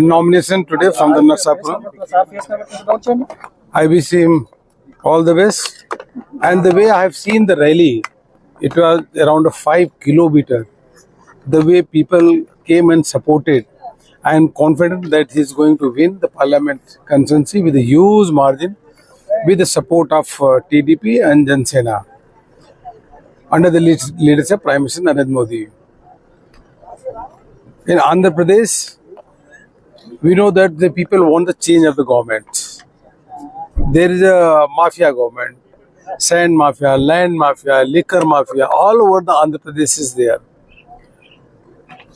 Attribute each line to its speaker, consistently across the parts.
Speaker 1: nomination today from the Narsapur. I wish him all the best. And the way I have seen the rally, it was around a five kilometer. The way people came and supported, I am confident that he is going to win the parliament constituency with a huge margin with the support of uh, TDP and Jan under the leadership of Prime Minister Narendra Modi. In Andhra Pradesh, we know that the people want the change of the government. There is a mafia government, sand mafia, land mafia, liquor mafia, all over the Andhra Pradesh is there.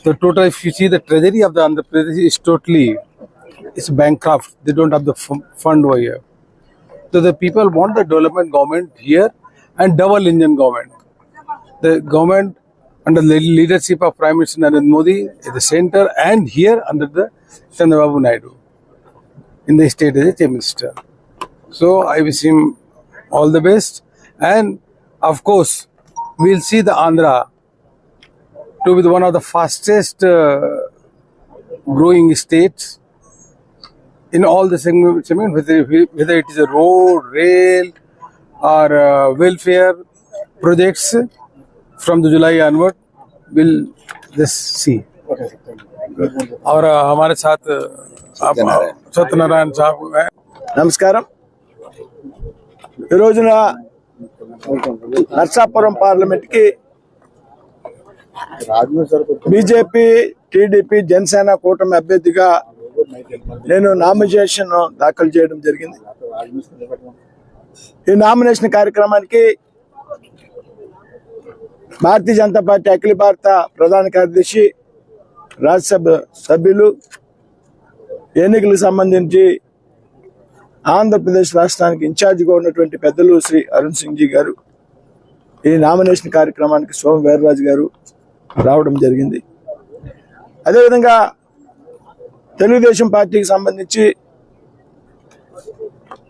Speaker 1: The total, if you see the treasury of the Andhra Pradesh is totally, it's bankrupt. They don't have the fund over here. So the people want the development government here and double engine government. The government under the leadership of Prime Minister Narendra Modi at the center and here under the Chandrababu Naidu in the state as a chief minister. So I wish him all the best and of course we'll see the Andhra to be one of the fastest uh, growing states in all the segments, I mean, whether, whether it is a road, rail, or uh, welfare projects from the July onward, we'll just see. और uh, हमारे साथ uh, आप सत्यनारायण साहब हैं
Speaker 2: నమస్కారం ఈ రోజున నర్సాపురం పార్లమెంట్కి బీజేపీ టీడీపీ జనసేన కూటమి అభ్యర్థిగా నేను నామినేషన్ దాఖలు చేయడం జరిగింది. ఈ నామినేషన్ కార్యక్రమానికి భారతీయ జనతా పార్టీ అఖిల భారత ప్రధాన కార్యదర్శి రాజ్యసభ సభ్యులు ఎన్నికలకు సంబంధించి ఆంధ్రప్రదేశ్ రాష్ట్రానికి ఇన్ఛార్జిగా ఉన్నటువంటి పెద్దలు శ్రీ అరుణ్ సింగ్ జీ గారు ఈ నామినేషన్ కార్యక్రమానికి సోమ వీర్రాజు గారు రావడం జరిగింది. అదేవిధంగా తెలుగుదేశం పార్టీకి సంబంధించి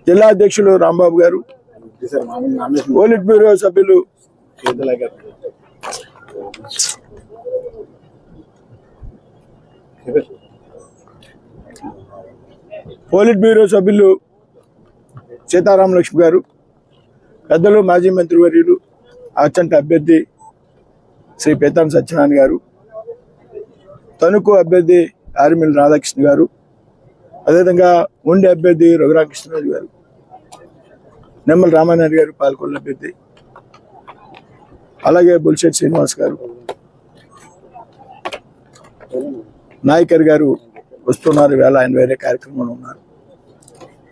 Speaker 2: జిల్లా అధ్యక్షులు రాంబాబు గారు పోలిట్ బ్యూరో సభ్యులు పోలిట్ బ్యూరో సభ్యులు సీతారాం లక్ష్మి గారు పెద్దలు మాజీ మంత్రివర్యులు అచ్చంట అభ్యర్థి శ్రీ పేతాన్ సత్యనారాయణ గారు తణుకు అభ్యర్థి ఆర్మిల్ రాధాకృష్ణ గారు అదేవిధంగా ఉండి అభ్యర్థి రఘురామకృష్ణరాజు గారు నెమ్మల రామానాయుడు గారు పాల్గొన్న అభ్యర్థి అలాగే బుల్షెట్ శ్రీనివాస్ గారు నాయకర్ గారు వస్తున్నారు వేళ ఆయన వేరే కార్యక్రమంలో ఉన్నారు.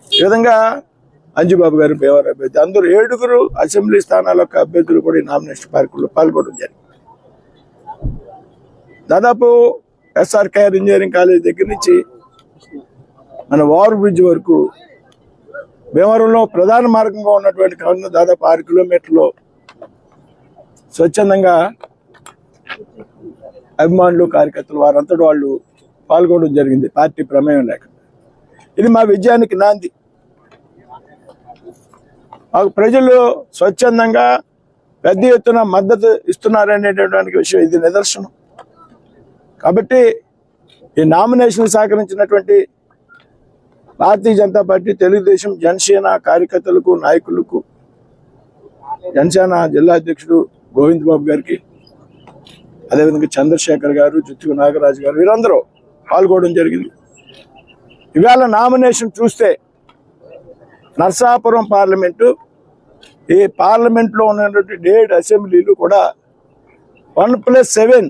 Speaker 2: ఈ విధంగా అంజుబాబు గారు బేవర్ అభ్యర్థి అందరూ ఏడుగురు అసెంబ్లీ స్థానాల యొక్క అభ్యర్థులు కూడా ఈ నామినేషన్ పార్కుల్లో పాల్గొనడం జరిగింది. దాదాపు ఎస్ఆర్ కేఆర్ ఇంజనీరింగ్ కాలేజ్ దగ్గర నుంచి మన ఓవర్ బ్రిడ్జ్ వరకు భీమవరంలో ప్రధాన మార్గంగా ఉన్నటువంటి కాలంలో దాదాపు ఆరు కిలోమీటర్లు స్వచ్ఛందంగా అభిమానులు కార్యకర్తలు వారంతటి వాళ్ళు పాల్గొనడం జరిగింది. పార్టీ ప్రమేయం లేక. ఇది మా విజయానికి నాంది. మాకు ప్రజలు స్వచ్ఛందంగా పెద్ద ఎత్తున మద్దతు ఇస్తున్నారనేటటువంటి విషయం ఇది నిదర్శనం. కాబట్టి ఈ నామినేషన్ సహకరించినటువంటి భారతీయ జనతా పార్టీ తెలుగుదేశం జనసేన కార్యకర్తలకు నాయకులకు జనసేన జిల్లా అధ్యక్షుడు గోవింద్ బాబు గారికి అదేవిధంగా చంద్రశేఖర్ గారు జుత్తుకు నాగరాజు గారు వీరందరూ పాల్గొనడం జరిగింది. ఇవాళ నామినేషన్ చూస్తే నర్సాపురం పార్లమెంటు ఈ పార్లమెంట్లో ఉన్నటువంటి డేడ్ అసెంబ్లీలు కూడా వన్ ప్లస్ సెవెన్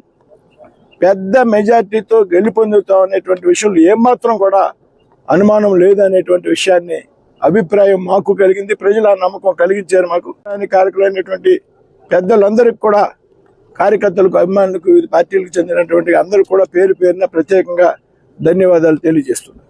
Speaker 2: పెద్ద మెజార్టీతో గెలుపొందుతాం అనేటువంటి విషయంలో ఏమాత్రం కూడా అనుమానం లేదనేటువంటి విషయాన్ని అభిప్రాయం మాకు కలిగింది. ప్రజలు ఆ నమ్మకం కలిగించారు మాకు. దాని కార్యకులైనటువంటి పెద్దలందరికీ కూడా కార్యకర్తలకు అభిమానులకు వివిధ పార్టీలకు చెందినటువంటి అందరూ కూడా పేరు పేరున ప్రత్యేకంగా ధన్యవాదాలు తెలియజేస్తున్నారు